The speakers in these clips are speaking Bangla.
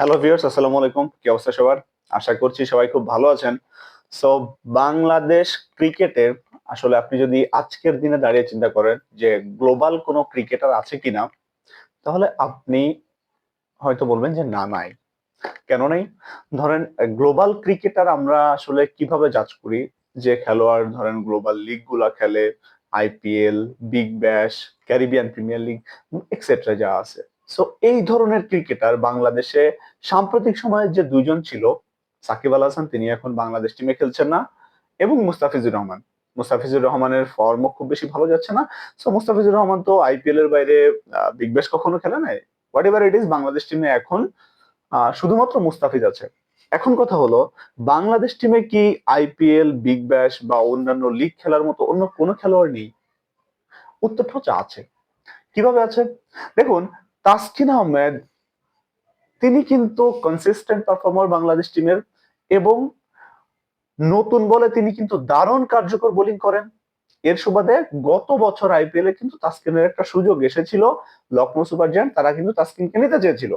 হ্যালো ভিউয়ার্স আসসালামু আলাইকুম। কি অবস্থা সবার? আশা করছি সবাই খুব ভালো আছেন। সো বাংলাদেশ ক্রিকেটের আসলে আপনি যদি আজকের দিনে দাঁড়িয়ে চিন্তা করেন যে গ্লোবাল কোনো ক্রিকেটার আছে কিনা, তাহলে আপনি হয়তো বলবেন যে না, নাই। কেন নেই? ধরেন, গ্লোবাল ক্রিকেটার আমরা আসলে কীভাবে জাজ করি? যে খেলোয়াড়, ধরেন, গ্লোবাল লিগগুলা খেলে IPL Big Bash Caribbean Premier League etcetera যা আছে। সো এই ধরনের ক্রিকেটার বাংলাদেশে সাম্প্রতিক সময়ে যে দুইজন ছিল, সাকিব আল হাসান, তিনি এখন বাংলাদেশ টিমে খেলছেন না, এবং মুস্তাফিজুর রহমান। মুস্তাফিজুর রহমানের ফর্মও খুব বেশি ভালো যাচ্ছে না। সো মুস্তাফিজুর রহমান তো আইপিএল এর বাইরে বিগ ব্যাশ কখনো খেলে নাই? Whatever it is Bangladesh টিমে এখন শুধুমাত্র মুস্তাফিজ আছে। এখন কথা হলো, বাংলাদেশ টিমে কি আইপিএল বিগ ব্যাশ বা অন্যান্য লিগ খেলার মতো অন্য কোনো খেলোয়াড় নেই? উত্তরটা হচ্ছে আছে। কীভাবে আছে? দেখুন তাসকিন আহমেদ, তিনি কিন্তু কনসিস্টেন্ট পারফর্মার বাংলাদেশ টিমের এবং নতুন বলে তিনি কিন্তু দারুণ কার্যকর বোলিং করেন। এর সুবাদে গত বছর আইপিএল এ কিন্তু তাসকিনের একটা সুযোগ এসেছিল লখনৌ সুপার জায়ান্ট, তারা কিন্তু তাসকিনকে নিতে চেয়েছিল।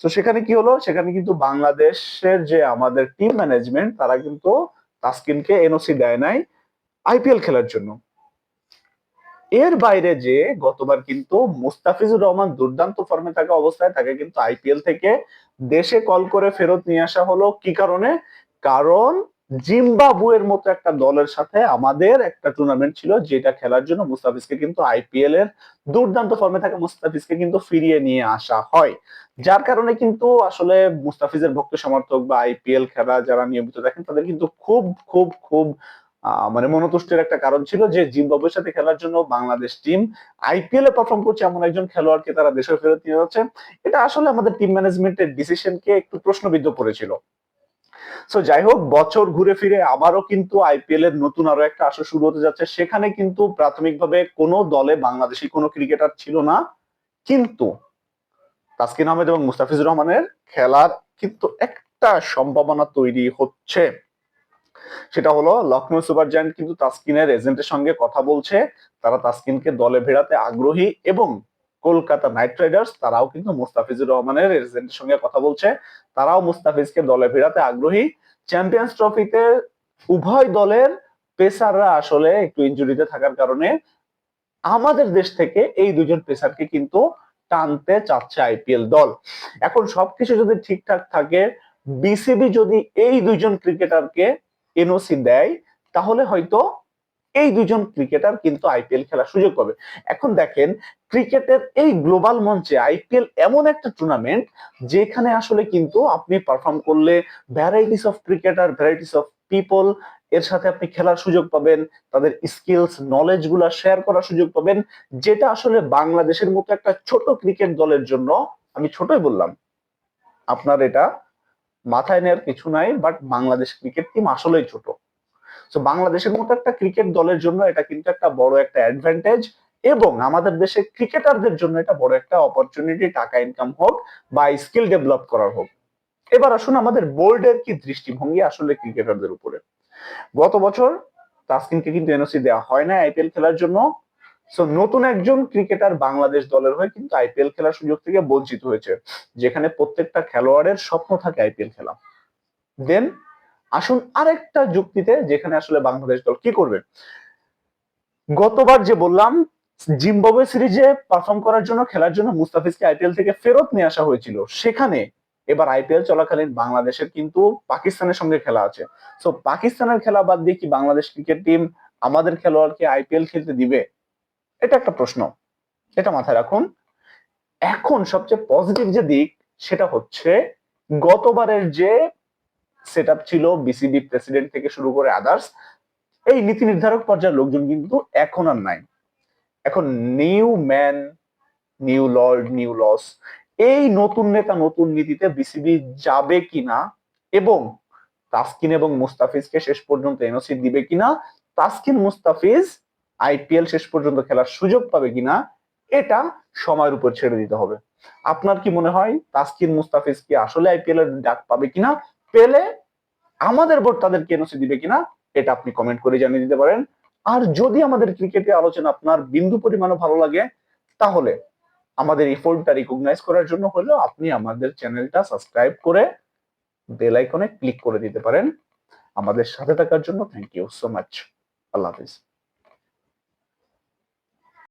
তো সেখানে কি হলো? সেখানে কিন্তু বাংলাদেশের যে আমাদের টিম ম্যানেজমেন্ট তারা কিন্তু তাসকিনকে এনওসি দেয় নাই আইপিএল খেলার জন্য। এর বাইরে যে গতবার কিন্তু মুস্তাফিজুর রহমান দুর্দান্ত ফর্মে থাকা অবস্থায় তাকে কিন্তু আইপিএল থেকে দেশে কল করে ফেরত নিয়ে আসা হলো। কি কারণে? কারণ জিম্বাবুয়ের মতো একটা দলের সাথে আমাদের একটা টুর্নামেন্ট ছিল যেটা খেলার জন্য মুস্তাফিজকে কিন্তু আইপিএল এর দুর্দান্ত ফর্মে থাকা মুস্তাফিজকে কিন্তু ফিরিয়ে নিয়ে আসা হয়। যার কারণে কিন্তু আসলে মুস্তাফিজের ভক্ত সমর্থক বা আইপিএল খেলা যারা নিয়মিত দেখেন তাদের কিন্তু খুব খুব খুব মানে মনতুষ্টের একটা কারণ ছিল যে জিম্বাবুয়ের সাথে খেলার জন্য বাংলাদেশ টিম আইপিএল এ পারফর্ম করছে এমন একজন খেলোয়াড়কে তারা দেশে ফেরত নিয়ে যাচ্ছে। এটা আসলে আমাদের টিম ম্যানেজমেন্টের ডিসিশনকে একটু প্রশ্নবিদ্ধ করেছিল। সো যাই হোক, বছর ঘুরে ফিরে আবারও কিন্তু আইপিএল এর নতুন আরও একটা আসর শুরু হতে যাচ্ছে। সেখানে কিন্তু প্রাথমিকভাবে কোনো দলে বাংলাদেশি কোনো ক্রিকেটার ছিল না। কিন্তু তাসকিন আহমেদ এবং মুস্তাফিজুর রহমানের খেলার কিন্তু একটা সম্ভাবনা তৈরি হচ্ছে। সেটা হলো লখনৌ সুপার জায়ান্ট কিন্তু তাসকিনের এজেন্টের সঙ্গে কথা বলছে, তারা তাসকিনকে দলে ভেড়াতে আগ্রহী এবং কলকাতা নাইট রাইডার্স তারাও কিন্তু মুস্তাফিজুর রহমানের এজেন্টের সঙ্গে কথা বলছে, তারাও মুস্তাফিজকে দলে ভেড়াতে আগ্রহী। চ্যাম্পিয়ন্স ট্রফিতে উভয় দলের পেসাররা আসলে একটু ইঞ্জুরিতে থাকার কারণে আমাদের দেশ থেকে এই দুজন পেসারকে কিন্তু টানতে চাচ্ছে আইপিএল দল। এখন সবকিছু যদি ঠিকঠাক থাকে, বিসিবি যদি এই দুইজন ক্রিকেটারকে এনওসি দেয়, তাহলে হয়তো এই দুজন ক্রিকেটার কিন্তু আইপিএল খেলার সুযোগ পাবে। এখন দেখেন, ক্রিকেটের এই গ্লোবাল মঞ্চে আইপিএল এমন একটা টুর্নামেন্ট যেখানে আসলে কিন্তু আপনি পারফর্ম করলে varieties of cricketer varieties of people এর সাথে আপনি খেলার সুযোগ পাবেন, তাদের স্কিলস নলেজগুলা শেয়ার করার সুযোগ পাবেন, যেটা আসলে বাংলাদেশের মতো একটা ছোট ক্রিকেট দলের জন্য, আমি ছোটই বললাম, আপনার এটা মাথায় নেওয়ার কিছু নাই বাট বাংলাদেশ ক্রিকেট টিম আসলেই ছোট। তো বাংলাদেশের মতো একটা ক্রিকেট দলের জন্য এটা কিন্তু একটা বড় একটা অ্যাডভান্টেজ এবং আমাদের দেশে ক্রিকেটারদের জন্য এটা বড় একটা অপরচুনিটি টাকা ইনকাম হোক বা স্কিল ডেভেলপ করার হোক। এবার আসুন আমাদের বোর্ডের কি দৃষ্টিভঙ্গি আসলে ক্রিকেটারদের উপরে। গত বছর তাসকিনকে কিন্তু এনওসি দেওয়া হয় না আইপিএল খেলার জন্য। সো নতুন একজন ক্রিকেটার বাংলাদেশ দলের হয়ে কিন্তু আইপিএল খেলার সুযোগ থেকে বঞ্চিত হয়েছে। যেখানে প্রত্যেকটা খেলোয়াড়ের স্বপ্ন থাকে আইপিএল খেলা। দেন আসুন আরেকটা যুক্তিতে যেখানে আসলে বাংলাদেশ দল কি করবে? গতবার যে বললাম, জিম্বাবুয়ে সিরিজে পারফর্ম করার জন্য, খেলার জন্য মুস্তাফিজকে আইপিএল থেকে ফেরত নিয়ে আসা হয়েছিল। সেখানে এবার আইপিএল চলাকালীন বাংলাদেশের কিন্তু পাকিস্তানের সঙ্গে খেলা আছে। সো পাকিস্তানের খেলা বাদ দিয়ে কি বাংলাদেশ ক্রিকেট টিম আমাদের খেলোয়াড়কে আইপিএল খেলতে দিবে? এটা একটা প্রশ্ন। এটা মাথায় রাখুন। এখন সবচেয়ে পজিটিভ যে দিক, সেটা হচ্ছে গতবারের যে সেট ছিল বিসিবি প্রেসিডেন্ট থেকে শুরু করে আদার্স এই নীতি নির্ধারক পর্যায়ের লোকজন কিন্তু এখন আর নাই। এখন new man new lord new loss এই নতুন নেতা নতুন নীতিতে বিসিবি যাবে কিনা এবং তাসকিন এবং মুস্তাফিজকে শেষ পর্যন্ত এনওসি দিবে কিনা, তাসকিন মুস্তাফিজ আইপিএল শেষ পর্যন্ত খেলার সুযোগ পাবে কিনা, এটা সময়ের উপর ছেড়ে দিতে হবে। আপনার কি মনে হয় তাসকিন মুস্তাফিজ কি আসলে আইপিএল এর ডাক পাবে কিনা? পেলে আমাদের বোর্ড তাদেরকে এনওসি দিবে কিনা, এটা আপনি কমেন্ট করে জানিয়ে দিতে পারেন। আর যদি আমাদের ক্রিকেটে আলোচনা আপনার বিন্দু পরিমাণও ভালো লাগে, তাহলে আমাদের এফোর্টটা রিকগনাইজ করার জন্য হলো আপনি আমাদের চ্যানেলটা সাবস্ক্রাইব করে বেল আইকনে ক্লিক করে দিতে পারেন। আমাদের সাথে থাকার জন্য থ্যাংক ইউ সো মাচ আল্লাহ হাফিজ।